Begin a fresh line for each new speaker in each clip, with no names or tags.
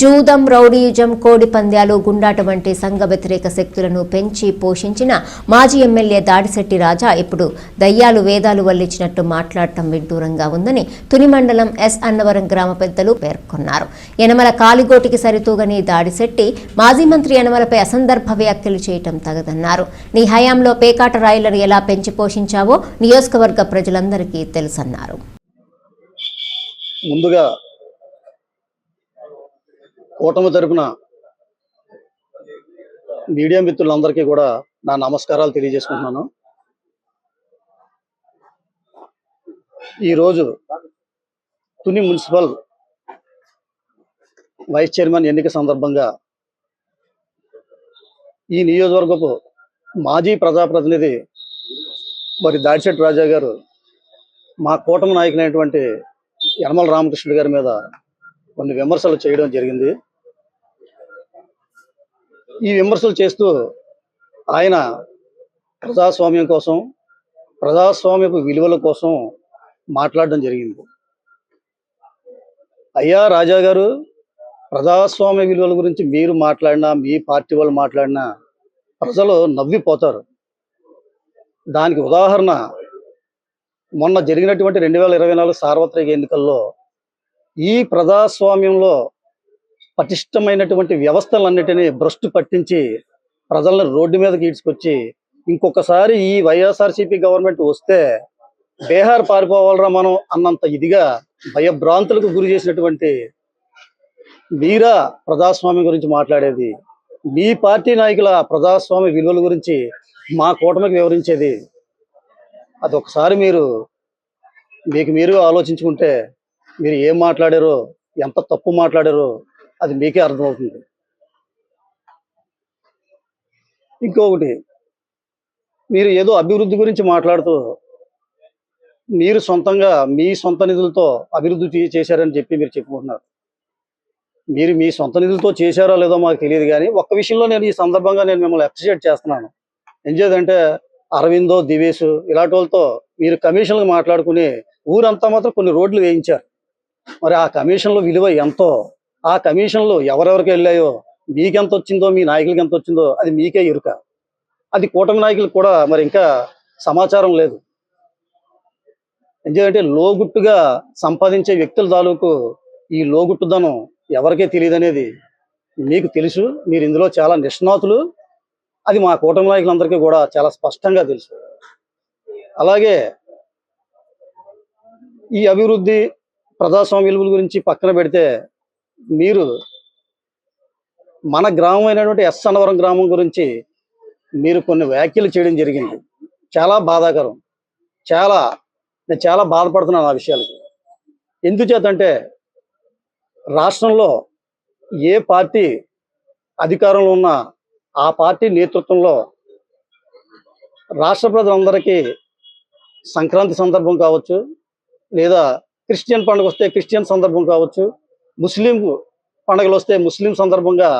జూదం రౌడీయుజం కోడి పంద్యాలు గుండాట వంటి సంఘ వ్యతిరేక శక్తులను పెంచి పోషించిన మాజీ ఎమ్మెల్యే దాడిశెట్టి రాజా ఇప్పుడు దయ్యాలు వేదాలు వల్లించినట్టు మాట్లాడటం విడ్డూరంగా ఉందని తుని మండలం ఎస్ అన్నవరం గ్రామ పెద్దలు పేర్కొన్నారు. యనమల కాలిగోటికి సరితూగని దాడిశెట్టి మాజీ మంత్రి యనమలపై అసందర్భ వ్యాఖ్యలు చేయటం తగదన్నారు. నీ హయాంలో పేకాట రాయిలను ఎలా పెంచి పోషించావో నియోజకవర్గ ప్రజలందరికీ తెలుసన్నారు.
ముందుగా కూటమి తరపున మీడియా మిత్రులందరికీ కూడా నా నమస్కారాలు తెలియజేసుకుంటున్నాను. ఈరోజు తుని మున్సిపల్ వైస్ చైర్మన్ ఎన్నిక సందర్భంగా ఈ నియోజకవర్గపు మాజీ ప్రజాప్రతినిధి మరి దాడిశెట్టి రాజా గారు మా కూటమి నాయకులైనటువంటి యనమల రామకృష్ణుడు గారి మీద కొన్ని విమర్శలు చేయడం జరిగింది. ఈ విమర్శలు చేస్తూ ఆయన ప్రజాస్వామ్యం కోసం ప్రజాస్వామ్యపు విలువల కోసం మాట్లాడడం జరిగింది. అయ్యా రాజా గారు ప్రజాస్వామ్య విలువల గురించి మీరు మాట్లాడినా మీ పార్టీ వాళ్ళు మాట్లాడినా ప్రజలు నవ్విపోతారు. దానికి ఉదాహరణ మొన్న జరిగినటువంటి రెండు వేల ఇరవై నాలుగు సార్వత్రిక ఎన్నికల్లో ఈ ప్రజాస్వామ్యంలో పటిష్టమైనటువంటి వ్యవస్థలన్నిటినీ భ్రష్టు పట్టించి ప్రజలను రోడ్డు మీదకి ఈడ్చుకొచ్చి ఇంకొకసారి ఈ వైఎస్ఆర్సీపీ గవర్నమెంట్ వస్తే బీహార్ పారిపోవాలరా మనం అన్నంత ఇదిగా భయభ్రాంతులకు గురి చేసినటువంటి మీరా ప్రజాస్వామ్యం గురించి మాట్లాడేది. మీ పార్టీ నాయకుల ప్రజాస్వామ్య విలువల గురించి మా కూటమికి వివరించేది. అది ఒకసారి మీరు మీకు మీరు ఆలోచించుకుంటే మీరు ఏం మాట్లాడారో ఎంత తప్పు మాట్లాడారో అది మీకే అర్థమవుతుంది. ఇంకొకటి మీరు ఏదో అభివృద్ధి గురించి మాట్లాడుతూ మీరు సొంతంగా మీ సొంత నిధులతో అభివృద్ధి చే- చేశారని చెప్పి మీరు చెప్పుకుంటున్నారు. మీరు మీ సొంత నిధులతో చేశారో లేదో మాకు తెలియదు కానీ ఒక్క విషయంలో నేను ఈ సందర్భంగా నేను మిమ్మల్ని అప్రిషియేట్ చేస్తున్నాను. ఏం చేద్దంటే అరవిందో దివేష్ ఇలాంటి వాళ్ళతో మీరు కమిషన్లు మాట్లాడుకుని ఊరంతా మాత్రం కొన్ని రోడ్లు వేయించారు. మరి ఆ కమిషన్ల విలువ ఎంతో? ఆ కమిషన్లు ఎవరెవరికి వెళ్ళాయో మీకెంత వచ్చిందో మీ నాయకులకి ఎంత వచ్చిందో అది మీకే ఎరుక. అది కూటమి నాయకులకు కూడా మరి ఇంకా సమాచారం లేదు. ఎందుకంటే లోగుట్టుగా సంపాదించే వ్యక్తుల తాలూకు ఈ లోగుట్టుదనం ఎవరికే తెలియదు అనేది మీకు తెలుసు మీరు ఇందులో చాలా నిష్ణాతులు. అది మా కూటమి నాయకులందరికీ కూడా చాలా స్పష్టంగా తెలుసు. అలాగే ఈ అభివృద్ధి ప్రజాస్వామ్య విలువల గురించి పక్కన పెడితే మీరు మన గ్రామం అయినటువంటి ఎస్ అన్నవరం గ్రామం గురించి మీరు కొన్ని వ్యాఖ్యలు చేయడం జరిగింది. చాలా బాధాకరం. చాలా నేను చాలా బాధపడుతున్నాను ఆ విషయాలకి. ఎందుచేతంటే రాష్ట్రంలో ఏ పార్టీ అధికారంలో ఉన్నా ఆ పార్టీ నేతృత్వంలో రాష్ట్ర ప్రజలందరికీ సంక్రాంతి సందర్భం కావచ్చు లేదా క్రిస్టియన్ పండుగ వస్తే క్రిస్టియన్ సందర్భం కావచ్చు ముస్లిం పండుగలు వస్తే ముస్లిం సందర్భంగా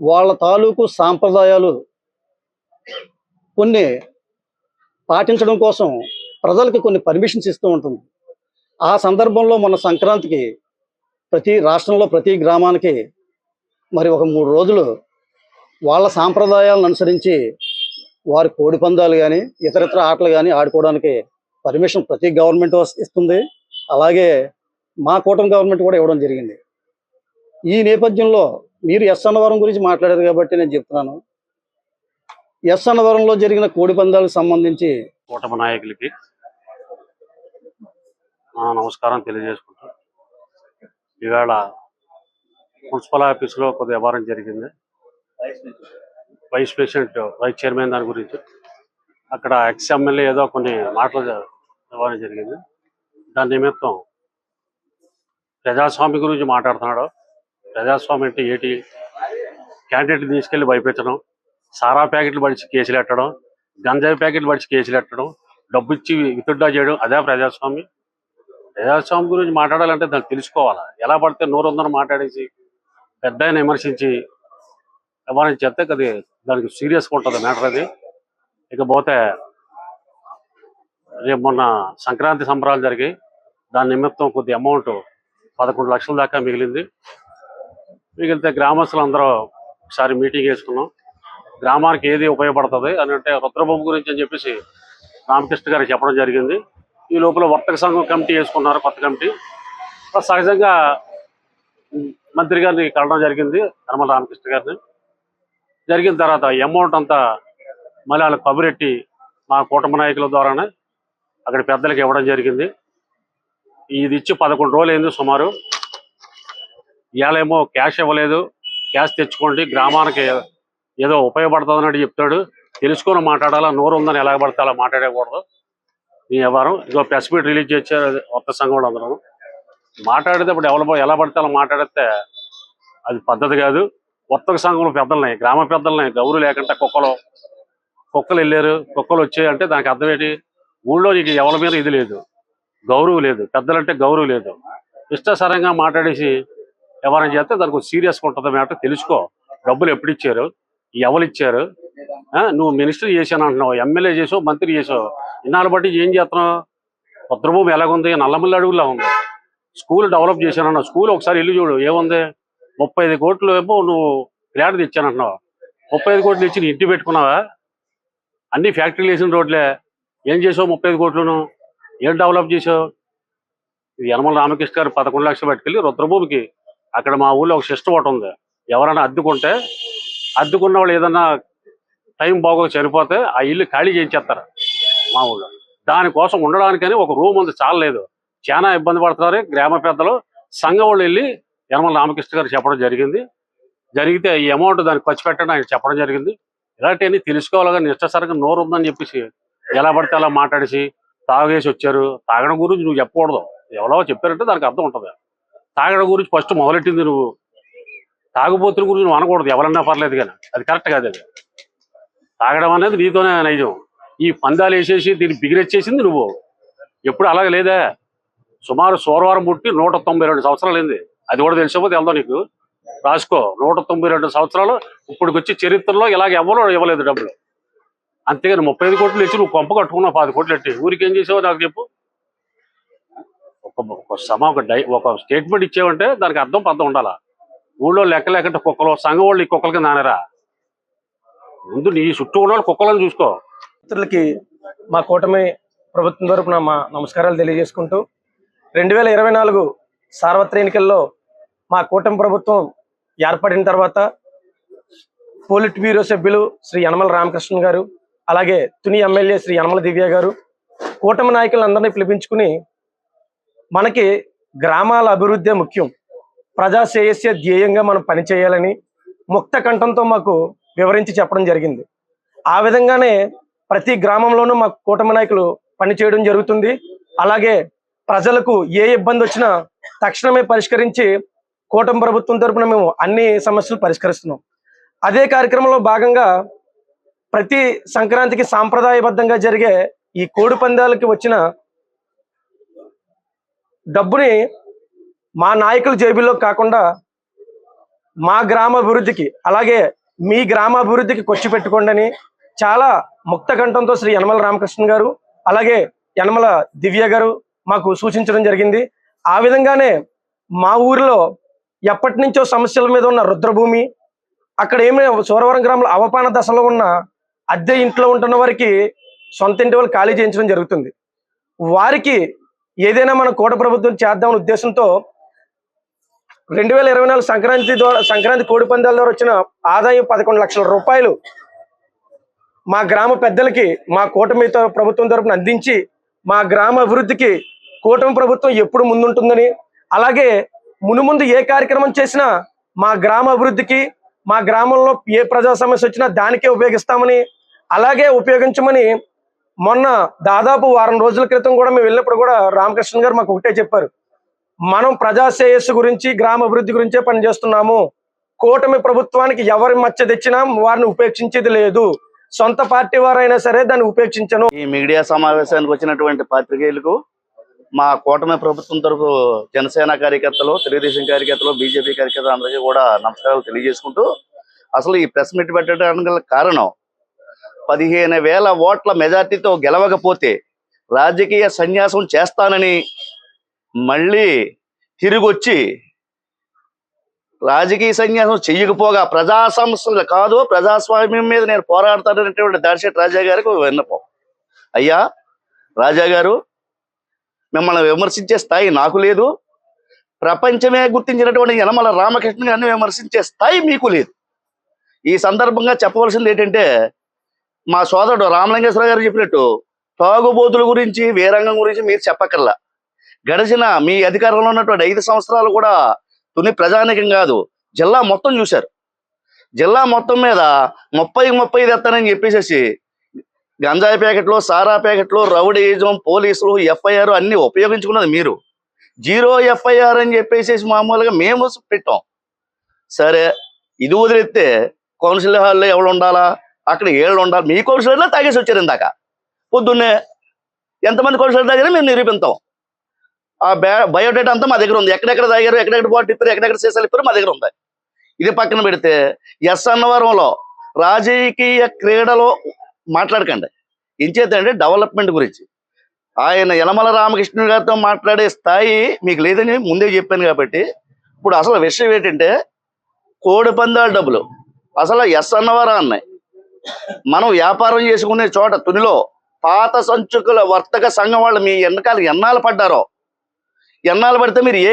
వాళ్ళ తాలూకు సాంప్రదాయాలు కొన్ని పాటించడం కోసం ప్రజలకు కొన్ని పర్మిషన్స్ ఇస్తూ ఉంటుంది. ఆ సందర్భంలో మన సంక్రాంతికి ప్రతి రాష్ట్రంలో ప్రతి గ్రామానికి మరి ఒక మూడు రోజులు వాళ్ళ సాంప్రదాయాలను అనుసరించి వారి కోడి పందాలు కానీ ఇతరితర ఆటలు కానీ ఆడుకోవడానికి పర్మిషన్ ప్రతి గవర్నమెంట్ ఇస్తుంది. అలాగే మా కూటమి గవర్నమెంట్ కూడా ఇవ్వడం జరిగింది. ఈ నేపథ్యంలో మీరు ఎస్ అన్నవరం గురించి మాట్లాడారు కాబట్టి నేను చెప్తున్నాను. ఎస్ అన్నవరంలో జరిగిన కోడి పందాలకు సంబంధించి
కూటమి నాయకులకి నమస్కారం తెలియజేసుకుంటా ఈవేళ మున్సిపల్ ఆఫీస్లో కొద్ది వ్యవహారం జరిగింది. వైస్ ప్రెసిడెంట్ వైస్ చైర్మన్ దాని గురించి అక్కడ ఎక్స్ ఎమ్మెల్యే ఏదో కొన్ని మాటలు వ్యవహారం జరిగింది. దాని నిమిత్తం ప్రజాస్వామ్యం గురించి మాట్లాడుతున్నాడు. ప్రజాస్వామ్యం అంటే ఏంటి? క్యాండిడేట్ని తీసుకెళ్ళి భయపెట్టడం సారా ప్యాకెట్లు పడిచి కేసులు పెట్టడం గంజాయి ప్యాకెట్లు పడిచి కేసులు పెట్టడం డబ్బు ఇచ్చి విత్డ్రా చేయడం అదే ప్రజాస్వామ్యం ప్రజాస్వామ్యం గురించి మాట్లాడాలంటే దాన్ని తెలుసుకోవాలి? ఎలా పడితే నోరు ఉందని మాట్లాడేసి పెద్ద ఆయన విమర్శించి వ్యవహారం చెప్తే అది దానికి సీరియస్గా ఉంటుంది మ్యాటర్ అది. ఇకపోతే రేపు మొన్న సంక్రాంతి సంబరాలు జరిగి దాని నిమిత్తం కొద్ది అమౌంట్ పదకొండు లక్షల దాకా మిగిలింది. మిగిలితే గ్రామస్తులు అందరూ ఒకసారి మీటింగ్ వేసుకున్నాం. గ్రామానికి ఏది ఉపయోగపడుతుంది అని అంటే రుద్రబాబు గురించి అని చెప్పేసి రామకృష్ణ గారికి చెప్పడం జరిగింది. ఈ లోపల వర్తక సంఘం కమిటీ వేసుకున్నారు కొత్త కమిటీ. సహజంగా మంత్రి గారిని కలడం జరిగింది యనమల రామకృష్ణ గారిని. జరిగిన తర్వాత అమౌంట్ అంతా మళ్ళీ వాళ్ళకి కబురెట్టి మా కూటమి నాయకుల ద్వారానే అక్కడ పెద్దలకు ఇవ్వడం జరిగింది. ఇది ఇచ్చి పదకొండు రోజులు అయింది సుమారు. ఇవాళేమో క్యాష్ ఇవ్వలేదు. క్యాష్ తెచ్చుకోండి. గ్రామానికి ఏదో ఉపయోగపడుతుంది అన్నట్టు చెప్తాడు తెలుసుకొని మాట్లాడాలా? నోరు ఉందని ఎలా పడితే అలా మాట్లాడకూడదు. ఈ వ్యవహారం. ఇదో ప్రెస్ మీట్ రిలీజ్ చేశారు కొత్త సంఘం అందరం. మాట్లాడితే ఇప్పుడు ఎవరు ఎలా పడితే అలా మాట్లాడితే అది పద్ధతి కాదు. వర్తక సంఘంలో పెద్దలని గ్రామ పెద్దలని గౌరవ లేకుండా కుక్కలు కుక్కలు వెళ్ళారు. కుక్కలు వచ్చాయంటే దానికి అర్థం ఏంటి? ఊళ్ళో నీకు ఎవరి మీద ఇది లేదు. గౌరవం లేదు. పెద్దలంటే గౌరవం లేదు. ఇష్టసరంగా మాట్లాడేసి ఎవరైనా చేస్తే దానికి సీరియస్గా ఉంటుంది మ్యాటర్ తెలుసుకో. డబ్బులు ఎప్పుడు ఇచ్చారు? ఎవరు ఇచ్చారు? ఆ, నువ్వు మినిస్టర్ చేశాను అంటున్నావు ఎమ్మెల్యే చేసావు మంత్రి చేసావు. ఇన్నాళ్ళు బట్టి ఏం చేస్తున్నావు? భద్రభూమి ఎలాగుంది? నల్లమల్లి అడుగులా ఉంది. స్కూల్ డెవలప్ చేశానన్నావు స్కూల్ ఒకసారి ఇల్లు చూడు. ఏముంది? ముప్పై ఐదు కోట్లు ఏమో నువ్వు ఫ్లాట్ తెచ్చానంటున్నావు. ముప్పై ఐదు కోట్లు ఇచ్చి నీ ఇంటి పెట్టుకున్నావా? అన్ని ఫ్యాక్టరీలు వేసిన రోడ్లే. ఏం చేసావు ముప్పై ఐదు కోట్లను? ఏం డెవలప్ చేసావు ఇది యనమల రామకృష్ణ గారు పదకొండు లక్షలు పట్టుకెళ్ళి రుద్రభూమికి అక్కడ మా ఊళ్ళో ఒక సిస్టమ్ ఒకటి ఉంది. ఎవరైనా అద్దుకుంటే అద్దుకున్న వాళ్ళు ఏదన్నా టైం బాగోక చనిపోతే ఆ ఇల్లు ఖాళీ చేయించేస్తారు మా ఊళ్ళో. దానికోసం ఉండడానికని ఒక రూమ్ ఉంది చాలలేదు. చాలా ఇబ్బంది పడుతున్నారు గ్రామ పెద్దలు. సంఘం వాళ్ళు వెళ్ళి యనమల రామకృష్ణ గారు చెప్పడం జరిగింది. జరిగితే ఈ అమౌంట్ దానికి ఖర్చు పెట్టడం ఆయన చెప్పడం జరిగింది. ఇలాంటివన్నీ తెలుసుకోవాలని కానీ నోరు ఉందని చెప్పేసి ఎలా పడితే అలా మాట్లాడేసి తాగేసి వచ్చారు. తాగడం గురించి నువ్వు చెప్పకూడదు. ఎవరో చెప్పారంటే దానికి అర్థం ఉంటుంది. తాగడం గురించి ఫస్ట్ మొదలెట్టింది నువ్వు? తాగుబోతుల గురించి నువ్వు అనకూడదు. ఎవరన్నా పర్లేదు కానీ. అది కరెక్ట్ కాదు అది. తాగడం అనేది నీతోనే నైజం. ఈ పందాలు వేసేసి దీన్ని బిగిరెచ్చేసింది నువ్వు. ఎప్పుడు అలాగే లేదా? సుమారు సోమవారం పుట్టి నూట తొంభై రెండు సంవత్సరాలు అయింది. అది కూడా తెలిసిపోతే వెళ్దాం నీకు? రాసుకో. నూట తొంభై రెండు సంవత్సరాలు ఇప్పటికొచ్చి చరిత్రలో ఇలాగ ఎవరు ఇవ్వలేదు డబ్బులు. అంతేగాని ముప్పై ఐదు కోట్లు ఇచ్చి నువ్వు కొంప కట్టుకున్నావు పది కోట్లు ఎట్టి ఊరికి ఏం చేసావో నాకు చెప్పు. ఒక ఒక సమ ఒక డై ఒక స్టేట్మెంట్ ఇచ్చావంటే దానికి అర్థం పద్ధం ఉండాలా? ఊళ్ళో లెక్క లేకుంటే కుక్కలు సంఘం వాళ్ళు ఈ కుక్కలకి నానరా? ముందు నీ చుట్టూ ఉన్న వాళ్ళు కుక్కలను చూసుకో.
మిత్రులకి మా కూటమి ప్రభుత్వం తరపున మా నమస్కారాలు తెలియజేసుకుంటూ రెండు వేల ఇరవై నాలుగు సార్వత్రిక ఎన్నికల్లో మా కూటమి ప్రభుత్వం ఏర్పడిన తర్వాత పోలిట్ బ్యూరో సభ్యులు శ్రీ యనమల రామకృష్ణ గారు అలాగే తుని ఎమ్మెల్యే శ్రీ యనమల దివ్య గారు కూటమి నాయకులందరినీ పిలిపించుకుని మనకి గ్రామాల అభివృద్ధి ముఖ్యం. ప్రజా శ్రేయస్య ధ్యేయంగా మనం పనిచేయాలని ముక్త కంఠంతో మాకు వివరించి చెప్పడం జరిగింది. ఆ విధంగానే ప్రతి గ్రామంలోనూ మా కూటమి నాయకులు పనిచేయడం జరుగుతుంది. అలాగే ప్రజలకు ఏ ఇబ్బంది వచ్చినా తక్షణమే పరిష్కరించి కూటమి ప్రభుత్వం తరపున మేము అన్ని సమస్యలు పరిష్కరిస్తున్నాం. అదే కార్యక్రమంలో భాగంగా ప్రతి సంక్రాంతికి సాంప్రదాయబద్ధంగా జరిగే ఈ కోడి పందాలకి వచ్చిన డబ్బుని మా నాయకుల జేబుల్లో కాకుండా మా గ్రామాభివృద్ధికి అలాగే మీ గ్రామాభివృద్ధికి ఖర్చు పెట్టుకోండి చాలా ముక్త కంఠంతో శ్రీ యనమల రామకృష్ణ గారు అలాగే యనమల దివ్య గారు మాకు సూచించడం జరిగింది. ఆ విధంగానే మా ఊరిలో ఎప్పటి నుంచో సమస్యల మీద ఉన్న రుద్రభూమి అక్కడ ఏమి సూరవరం గ్రామంలో అవపాన దశలో ఉన్న అద్దె ఇంట్లో ఉంటున్న వారికి సొంత ఇంటి వాళ్ళు ఖాళీ చేయించడం జరుగుతుంది. వారికి ఏదైనా మన కోట ప్రభుత్వం చేద్దామనే ఉద్దేశంతో రెండు వేల ఇరవై నాలుగు సంక్రాంతి ద్వారా సంక్రాంతి కోడి పందాల ద్వారా వచ్చిన ఆదాయం పదకొండు లక్షల రూపాయలు మా గ్రామ పెద్దలకి మా కూటమి ప్రభుత్వం తరపున అందించి మా గ్రామ అభివృద్ధికి కూటమి ప్రభుత్వం ఎప్పుడు ముందుంటుందని అలాగే మునుముందు ఏ కార్యక్రమం చేసినా మా గ్రామ అభివృద్ధికి మా గ్రామంలో ఏ ప్రజా సమస్య వచ్చినా దానికే ఉపయోగిస్తామని అలాగే ఉపయోగించమని మొన్న దాదాపు వారం రోజుల క్రితం కూడా మేము వెళ్ళినప్పుడు కూడా రామకృష్ణ గారు మాకు ఒకటే చెప్పారు. మనం ప్రజా శ్రేయస్సు గురించి గ్రామ అభివృద్ధి గురించే పనిచేస్తున్నాము కూటమి ప్రభుత్వానికి ఎవరి మచ్చ తెచ్చినా వారిని ఉపేక్షించేది లేదు. సొంత పార్టీ వారైనా సరే దాన్ని ఉపేక్షించను.
ఈ మీడియా సమావేశానికి వచ్చినటువంటి పాత్రికేయులకు మా కూటమి ప్రభుత్వం తరపు జనసేన కార్యకర్తలు తెలుగుదేశం కార్యకర్తలు బీజేపీ కార్యకర్తలు అందరికీ కూడా నమస్కారాలు తెలియజేసుకుంటూ అసలు ఈ ప్రెస్ మీట్ పెట్టడానికి గల కారణం పదిహేను వేల ఓట్ల మెజార్టీతో గెలవకపోతే రాజకీయ సన్యాసం చేస్తానని మళ్ళీ తిరిగొచ్చి రాజకీయ సన్యాసం చెయ్యకపోగా ప్రజా సమస్యలు కాదు ప్రజాస్వామ్యం మీద నేను పోరాడతాననేటువంటి దాడిశెట్టి రాజా గారికి విన్నపం. అయ్యా రాజా గారు మిమ్మల్ని విమర్శించే స్థాయి నాకు లేదు. ప్రపంచమే గుర్తించినటువంటి యనమల రామకృష్ణ గారిని విమర్శించే స్థాయి మీకు లేదు. ఈ సందర్భంగా చెప్పవలసింది ఏంటంటే మా సోదరుడు రామలింగేశ్వర గారు చెప్పినట్టు తాగుబోతుల గురించి వీరంగం గురించి మీరు చెప్పక్కర్లా. గడిచిన మీ అధికారంలో ఉన్నటువంటి ఐదు సంవత్సరాలు కూడా తుని ప్రజానికం కాదు జిల్లా మొత్తం చూశారు. జిల్లా మొత్తం మీద ముప్పై ముప్పై తెస్తానని చెప్పేసేసి గంజాయి ప్యాకెట్లు సారా ప్యాకెట్లు రౌడీజం పోలీసులు ఎఫ్ఐఆర్ అన్ని ఉపయోగించుకున్నది మీరు. జీరో ఎఫ్ఐఆర్ అని చెప్పేసి మామూలుగా మేము పెట్టాం. సరే ఇది వదిలేస్తే కౌన్సిల్ హాల్లో ఎవరు ఉండాలా? అక్కడ ఏళ్ళు ఉండాలి. మీ కౌన్సిలర్లో తాగేసి వచ్చారు ఇందాక. పొద్దున్నే ఎంతమంది కౌన్సిలర్ తాగారో మేము నిరూపిస్తాం ఆ బయోడేటా అంతా మా దగ్గర ఉంది. ఎక్కడెక్కడ తాగారు ఎక్కడెక్కడ బాటిల్ ఇప్పారు ఎక్కడెక్కడ సీసాలు ఇప్పారు మా దగ్గర ఉంది. ఇది పక్కన పెడితే ఎస్ అన్నవరంలో రాజకీయ క్రీడలో మాట్లాడకండి. ఇంచేతంటే డెవలప్మెంట్ గురించి. ఆయన యనమల రామకృష్ణుడు గారితో మాట్లాడే స్థాయి మీకు లేదని ముందే చెప్పాను కాబట్టి ఇప్పుడు అసలు విషయం ఏంటంటే కోడి పందాల డబ్బులు. అసలు ఎస్ అన్నవరా అన్నాయి మనం వ్యాపారం చేసుకునే చోట తునిలో పాత సంచుకుల వర్తక సంఘం వాళ్ళు మీ వెనకాల ఎన్నాళ్ళు పడ్డారో? ఎన్నాళ్ళు పడితే మీరు ఏ